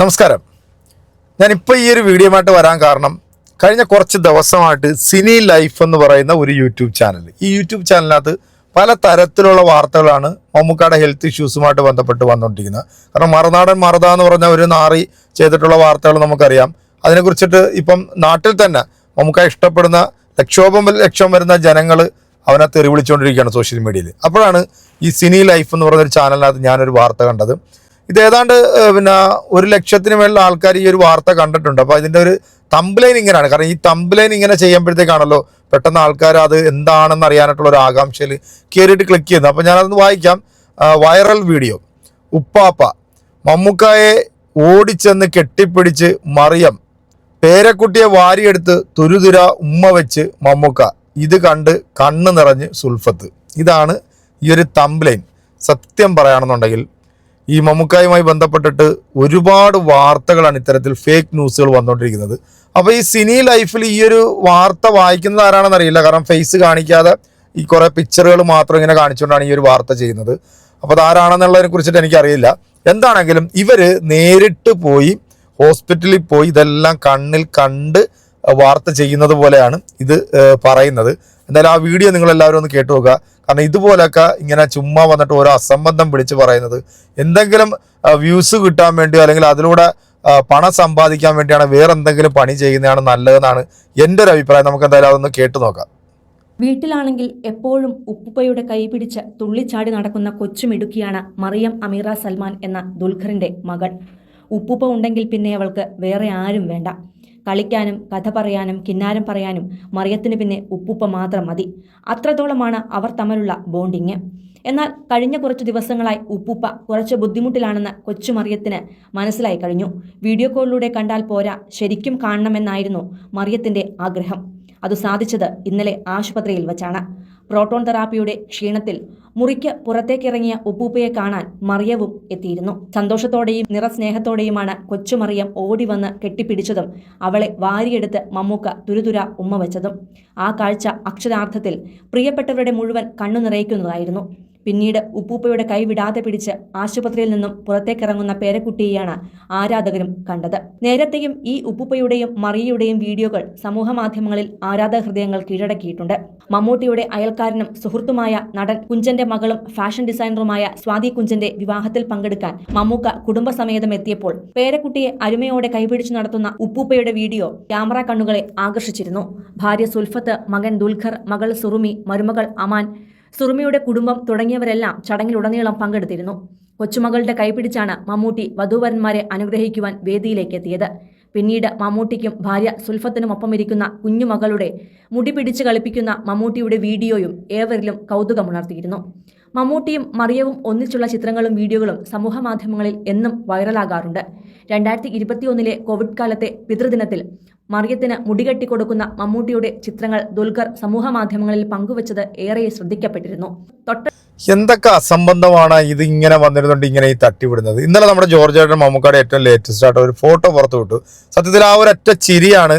നമസ്കാരം. ഞാനിപ്പോൾ ഈ ഒരു വീഡിയോമായിട്ട് വരാൻ കാരണം കഴിഞ്ഞ കുറച്ച് ദിവസമായിട്ട് സിനി ലൈഫ് എന്ന് പറയുന്ന ഒരു യൂട്യൂബ് ചാനൽ. ഈ യൂട്യൂബ് ചാനലിനകത്ത് പല തരത്തിലുള്ള വാർത്തകളാണ് മമ്മൂക്കയുടെ ഹെൽത്ത് ഇഷ്യൂസുമായിട്ട് ബന്ധപ്പെട്ട് വന്നുകൊണ്ടിരിക്കുന്നത് കാരണം മറുനാടൻ മറുത എന്ന് പറഞ്ഞ ഒരു നാറി ചെയ്തിട്ടുള്ള വാർത്തകൾ നമുക്കറിയാം. അതിനെക്കുറിച്ചിട്ട് ഇപ്പം നാട്ടിൽ തന്നെ മമ്മൂക്ക ഇഷ്ടപ്പെടുന്ന ലക്ഷോപം ലക്ഷം വരുന്ന ജനങ്ങൾ അവനെ തെറി വിളിച്ചുകൊണ്ടിരിക്കുകയാണ് സോഷ്യൽ മീഡിയയിൽ. അപ്പോഴാണ് ഈ സിനി ലൈഫ് എന്ന് പറയുന്ന ഒരു ചാനലിനകത്ത് ഞാനൊരു വാർത്ത കണ്ടത്. ഇത് ഏതാണ്ട് പിന്നെ ഒരു ലക്ഷത്തിന് മേളിൽ ആൾക്കാർ ഈ ഒരു വാർത്ത കണ്ടിട്ടുണ്ട്. അപ്പോൾ ഇതിന്റെ ഒരു തംബ്ലൈൻ ഇങ്ങനെയാണ്. കാരണം ഈ തംബ്ലൈൻ ഇങ്ങനെ ചെയ്യുമ്പോഴത്തേക്കാണല്ലോ പെട്ടെന്ന് ആൾക്കാർ അത് എന്താണെന്ന് അറിയാനായിട്ടുള്ള ഒരു ആകാംക്ഷയിൽ കയറിയിട്ട് ക്ലിക്ക് ചെയ്യുന്നത്. അപ്പോൾ ഞാനതൊന്ന് വായിക്കാം. വൈറൽ വീഡിയോ ഉപ്പാപ്പ മമ്മൂക്കായെ ഓടിച്ചെന്ന് കെട്ടിപ്പിടിച്ച് മറിയം പേരക്കുട്ടിയെ വാരിയെടുത്ത് തുരുതുര ഉമ്മ വെച്ച് മമ്മൂക്ക. ഇത് കണ്ട് കണ്ണ് നിറഞ്ഞ് സുൽഫത്ത്. ഇതാണ് ഈ ഒരു തംബ്ലൈൻ സത്യം പറയുകയാണെന്നുണ്ടെങ്കിൽ ഈ മമ്മൂക്കായുമായി ബന്ധപ്പെട്ടിട്ട് ഒരുപാട് വാർത്തകളാണ് ഇത്തരത്തിൽ ഫേക്ക് ന്യൂസുകൾ വന്നുകൊണ്ടിരിക്കുന്നത് അപ്പോൾ ഈ സിനി ലൈഫിൽ ഈ ഒരു വാർത്ത വായിക്കുന്നത് ആരാണെന്ന് അറിയില്ല കാരണം ഫേസ് കാണിക്കാതെ ഈ കുറേ പിക്ചറുകൾ മാത്രം ഇങ്ങനെ കാണിച്ചുകൊണ്ടാണ് ഈ ഒരു വാർത്ത ചെയ്യുന്നത്. അപ്പോൾ അത് ആരാണെന്നുള്ളതിനെ കുറിച്ചിട്ട് എനിക്കറിയില്ല. എന്താണെങ്കിലും ഇവർ നേരിട്ട് പോയി ഹോസ്പിറ്റലിൽ പോയി ഇതെല്ലാം കണ്ണിൽ കണ്ട് വാർത്ത ചെയ്യുന്നത് പോലെയാണ് ഇത് പറയുന്നത്. എന്തായാലും ആ വീഡിയോ നിങ്ങൾ എല്ലാവരും ഒന്ന് കേട്ടു നോക്കുക. കാരണം ഇതുപോലൊക്കെ ഇങ്ങനെ ചുമ്മാ വന്നിട്ട് ഓരോ അസംബന്ധം വിളിച്ച് പറയുന്നത് എന്തെങ്കിലും വ്യൂസ് കിട്ടാൻ വേണ്ടിയോ അല്ലെങ്കിൽ അതിലൂടെ പണം സമ്പാദിക്കാൻ വേണ്ടിയാണ് വേറെ എന്തെങ്കിലും പണി ചെയ്യുന്നതാണ് നല്ലതെന്നാണ് എന്റെ ഒരു അഭിപ്രായം. നമുക്ക് എന്തായാലും അതൊന്ന് കേട്ടു നോക്കാം. വീട്ടിലാണെങ്കിൽ എപ്പോഴും ഉപ്പുപ്പയുടെ കൈപിടിച്ച് തുള്ളിച്ചാടി നടക്കുന്ന കൊച്ചുമിടുക്കിയാണ് മറിയം അമീറ സൽമാൻ എന്ന ദുൽഖറിന്റെ മകൾ ഉപ്പുപ്പ ഉണ്ടെങ്കിൽ പിന്നെ അവൾക്ക് വേറെ ആരും വേണ്ട. കളിക്കാനും കഥ പറയാനും കിന്നാരം പറയാനും മറിയത്തിന് പിന്നെ ഉപ്പുപ്പ മാത്രം മതി. അത്രത്തോളമാണ് അവർ തമ്മിലുള്ള ബോണ്ടിങ്. എന്നാൽ കഴിഞ്ഞ കുറച്ച് ദിവസങ്ങളായി ഉപ്പുപ്പ കുറച്ച് ബുദ്ധിമുട്ടിലാണെന്ന് കൊച്ചു മറിയത്തിന് മനസ്സിലായി കഴിഞ്ഞു. വീഡിയോ കോളിലൂടെ കണ്ടാൽ പോരാ ശരിക്കും കാണണമെന്നായിരുന്നു മറിയത്തിന്റെ ആഗ്രഹം. അത് സാധിച്ചത് ഇന്നലെ ആശുപത്രിയിൽ വച്ചാണ്. പ്രോട്ടോൺ തെറാപ്പിയുടെ ക്ഷീണത്തിൽ മുറിക്ക് പുറത്തേക്കിറങ്ങിയ ഉപ്പൂപ്പയെ കാണാൻ മറിയവും എത്തിയിരുന്നു. സന്തോഷത്തോടെയും നിറസ്നേഹത്തോടെയുമാണ് കൊച്ചുമറിയം ഓടി വന്ന് കെട്ടിപ്പിടിച്ചതും അവളെ വാരിയെടുത്ത് മമ്മൂക്ക തുരുതുര ഉമ്മ വെച്ചതും. ആ കാഴ്ച അക്ഷരാർത്ഥത്തിൽ പ്രിയപ്പെട്ടവരുടെ മുഴുവൻ കണ്ണു നിറയിക്കുന്നതായിരുന്നു പിന്നീട് ഉപ്പൂപ്പയുടെ കൈ വിടാതെ പിടിച്ച് ആശുപത്രിയിൽ നിന്നും പുറത്തേക്കിറങ്ങുന്ന പേരക്കുട്ടിയെയാണ് ആരാധകരും കണ്ടത്. നേരത്തെയും ഈ ഉപ്പൂപ്പയുടെയും മറിയയുടെയും വീഡിയോകൾ സമൂഹമാധ്യമങ്ങളിൽ ആരാധക ഹൃദയങ്ങൾ കീഴടക്കിയിട്ടുണ്ട്. മമ്മൂട്ടിയുടെ അയൽക്കാരനും സുഹൃത്തുമായ നടൻ കുഞ്ചന്റെ മകളും ഫാഷൻ ഡിസൈനറുമായ സ്വാതി കുഞ്ചന്റെ വിവാഹത്തിൽ പങ്കെടുക്കാൻ മമ്മൂക്ക കുടുംബസമേതം എത്തിയപ്പോൾ പേരക്കുട്ടിയെ അരുമയോടെ കൈപിടിച്ചു നടത്തുന്ന ഉപ്പൂപ്പയുടെ വീഡിയോ ക്യാമറ കണ്ണുകളെ ആകർഷിച്ചിരുന്നു. ഭാര്യ സുൽഫത്ത് മകൻ ദുൽഖർ മകൾ സുറുമി മരുമകൾ അമാൻ സുറുമിയുടെ കുടുംബം തുടങ്ങിയവരെല്ലാം ചടങ്ങിലുടനീളം പങ്കെടുത്തിരുന്നു. കൊച്ചുമകളുടെ കൈപിടിച്ചാണ് മമ്മൂട്ടി വധൂവരന്മാരെ അനുഗ്രഹിക്കുവാൻ വേദിയിലേക്ക് എത്തിയത് പിന്നീട് മമ്മൂട്ടിക്കും ഭാര്യ സുൽഫത്തിനുമൊപ്പം ഇരിക്കുന്ന കുഞ്ഞുമകളുടെ മുടി പിടിച്ച് കളിപ്പിക്കുന്ന മമ്മൂട്ടിയുടെ വീഡിയോയും ഏവരിലും കൗതുകമുണർത്തിയിരുന്നു. മമ്മൂട്ടിയും മറിയവും ഒന്നിച്ചുള്ള ചിത്രങ്ങളും വീഡിയോകളും സമൂഹമാധ്യമങ്ങളിൽ എന്നും വൈറലാകാറുണ്ട്. രണ്ടായിരത്തി ഇരുപത്തിയൊന്നിലെ കോവിഡ് കാലത്തെ പിതൃദിനത്തിൽ മറിയത്തിന് മുടികെട്ടി കൊടുക്കുന്ന മമ്മൂട്ടിയുടെ ചിത്രങ്ങൾ ദുൽഖർ സമൂഹമാധ്യമങ്ങളിൽ പങ്കുവച്ചത് ഏറെ ശ്രദ്ധിക്കപ്പെട്ടിരുന്നു. എന്തൊക്കെ അസംബന്ധമാണ് ഇത് ഇങ്ങനെ വന്നിരുന്നുണ്ട് ഇങ്ങനെ ഈ തട്ടിവിടുന്നത്? ഇന്നലെ നമ്മുടെ ജോർജ് ഏട്ടൻ മമ്മൂക്കയുടെ ഏറ്റവും ലേറ്റസ്റ്റ് ആയിട്ട് ഒരു ഫോട്ടോ പുറത്തു വിട്ടു. സത്യത്തിൽ ആ ഒരൊറ്റ ചിരിയാണ്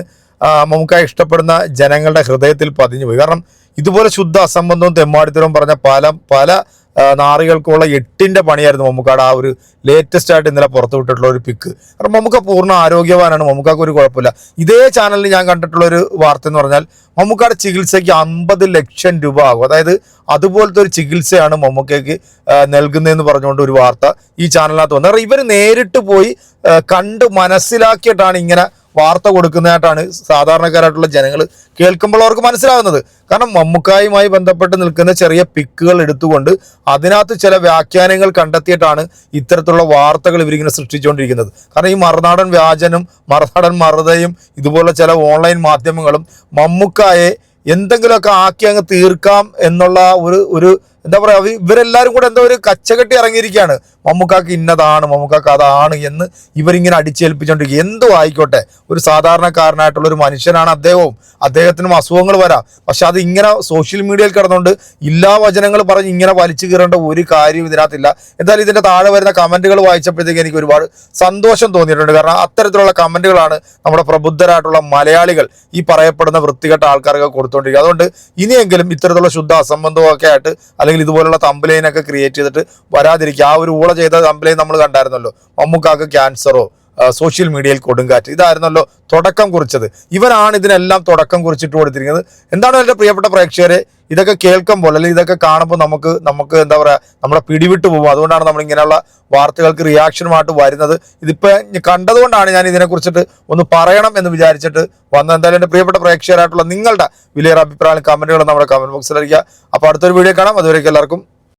മമ്മൂക്ക ഇഷ്ടപ്പെടുന്ന ജനങ്ങളുടെ ഹൃദയത്തിൽ പതിഞ്ഞു പോയി കാരണം ഇതുപോലെ ശുദ്ധ അസംബന്ധവും തെമ്മാടിത്തരവും പറഞ്ഞ പല പല നാറികൾക്കുള്ള എട്ടിന്റെ പണിയായിരുന്നു മമ്മൂക്കാട്. ആ ഒരു ലേറ്റസ്റ്റ് ആയിട്ട് ഇന്നലെ പുറത്തു വിട്ടിട്ടുള്ള ഒരു പിക്ക് കാരണം മമ്മൂക്ക പൂർണ ആരോഗ്യവാനാണ്. മമ്മൂക്കാക്ക് ഒരു കുഴപ്പമില്ല. ഇതേ ചാനലിൽ ഞാൻ കണ്ടിട്ടുള്ള ഒരു വാർത്ത എന്ന് പറഞ്ഞാൽ മമ്മൂക്കാട് ചികിത്സയ്ക്ക് അമ്പത് ലക്ഷം രൂപ ആകും. അതായത് അതുപോലത്തെ ഒരു ചികിത്സയാണ് മമ്മൂക്കയ്ക്ക് നൽകുന്നതെന്ന് പറഞ്ഞുകൊണ്ട് ഒരു വാർത്ത ഈ ചാനലിനകത്ത് വന്നത്. കാരണം ഇവർ നേരിട്ട് പോയി കണ്ട് മനസ്സിലാക്കിയിട്ടാണ് ഇങ്ങനെ വാർത്ത കൊടുക്കുന്നതായിട്ടാണ് സാധാരണക്കാരായിട്ടുള്ള ജനങ്ങൾ കേൾക്കുമ്പോൾ അവർക്ക് മനസ്സിലാകുന്നത് കാരണം മമ്മൂക്കായുമായി ബന്ധപ്പെട്ട് നിൽക്കുന്ന ചെറിയ പിക്കുകൾ എടുത്തുകൊണ്ട് അതിനകത്ത് ചില വ്യാഖ്യാനങ്ങൾ കണ്ടെത്തിയിട്ടാണ് ഇത്തരത്തിലുള്ള വാർത്തകൾ ഇവരിങ്ങനെ സൃഷ്ടിച്ചുകൊണ്ടിരിക്കുന്നത്. കാരണം ഈ മറുനാടൻ വ്യാജനും മറുനാടൻ മറുതയും ഇതുപോലെ ചില ഓൺലൈൻ മാധ്യമങ്ങളും മമ്മൂക്കായെ എന്തെങ്കിലുമൊക്കെ ആക്കി അങ്ങ് തീർക്കാം എന്നുള്ള ഒരു ഒരു എന്താ പറയുക ഇവരെല്ലാവരും കൂടെ എന്തോ ഒരു കച്ചകെട്ടി ഇറങ്ങിയിരിക്കുകയാണ്. മമ്മൂക്കാക്ക് ഇന്നതാണ് മമ്മൂക്കാക്ക് അതാണ് എന്ന് ഇവരിങ്ങനെ അടിച്ചേൽപ്പിച്ചുകൊണ്ടിരിക്കുക എന്തോ ആയിക്കോട്ടെ ഒരു സാധാരണക്കാരനായിട്ടുള്ള ഒരു മനുഷ്യനാണ് അദ്ദേഹവും. അദ്ദേഹത്തിനും അസുഖങ്ങൾ വരാം. പക്ഷെ അത് ഇങ്ങനെ സോഷ്യൽ മീഡിയയിൽ കിടന്നുകൊണ്ട് എല്ലാ വചനങ്ങൾ പറഞ്ഞ് ഇങ്ങനെ വലിച്ചു കീറേണ്ട ഒരു കാര്യം ഇതിനകത്തില്ല. എന്തായാലും ഇതിന്റെ താഴെ വരുന്ന കമന്റുകൾ വായിച്ചപ്പോഴത്തേക്ക് എനിക്ക് ഒരുപാട് സന്തോഷം തോന്നിയിട്ടുണ്ട്. കാരണം അത്തരത്തിലുള്ള കമന്റുകളാണ് നമ്മുടെ പ്രബുദ്ധരായിട്ടുള്ള മലയാളികൾ ഈ പറയപ്പെടുന്ന വൃത്തികെട്ട ആൾക്കാർക്ക് കൊടുത്തുകൊണ്ടിരിക്കുക അതുകൊണ്ട് ഇനിയെങ്കിലും ഇത്തരത്തിലുള്ള ശുദ്ധ അസംബന്ധവും ഒക്കെ ആയിട്ട് അല്ലെങ്കിൽ ഇതുപോലുള്ള തമ്പലൈനൊക്കെ ക്രിയേറ്റ് ചെയ്തിട്ട് വരാതിരിക്കുക. ആ ഒരു ഊള ചെയ്ത തമ്പലൈൻ നമ്മൾ കണ്ടായിരുന്നല്ലോ. മമ്മൂക്കാക്ക് ക്യാൻസറോ സോഷ്യൽ മീഡിയയിൽ കൊടുങ്കാറ്റ്. ഇതായിരുന്നല്ലോ തുടക്കം കുറിച്ചത്. ഇവരാണ് ഇതിനെല്ലാം തുടക്കം കുറിച്ചിട്ട് കൊടുത്തിരിക്കുന്നത്. എന്താണ് എന്റെ പ്രിയപ്പെട്ട പ്രേക്ഷകരെ? ഇതൊക്കെ കേൾക്കുമ്പോൾ അല്ലെങ്കിൽ ഇതൊക്കെ കാണുമ്പോൾ നമുക്ക് നമുക്ക് എന്താ പറയുക നമ്മളെ പിടിവിട്ട് പോകും. അതുകൊണ്ടാണ് നമ്മൾ ഇങ്ങനെയുള്ള വാർത്തകൾക്ക് റിയാക്ഷനുമായിട്ട് വരുന്നത്. ഇതിപ്പോൾ കണ്ടതുകൊണ്ടാണ് ഞാൻ ഇതിനെക്കുറിച്ചിട്ട് ഒന്ന് പറയണം എന്ന് വിചാരിച്ചിട്ട് വന്ന എന്തായാലും എന്റെ പ്രിയപ്പെട്ട പ്രേക്ഷകരായിട്ടുള്ള നിങ്ങളുടെ വിലയേറെ അഭിപ്രായം കമന്റുകളും നമ്മുടെ കമന്റ് ബോക്സിൽ അറിയിക്കുക. അപ്പോൾ അടുത്തൊരു വീഡിയോ കാണാം. അതുവരേക്കും എല്ലാവർക്കും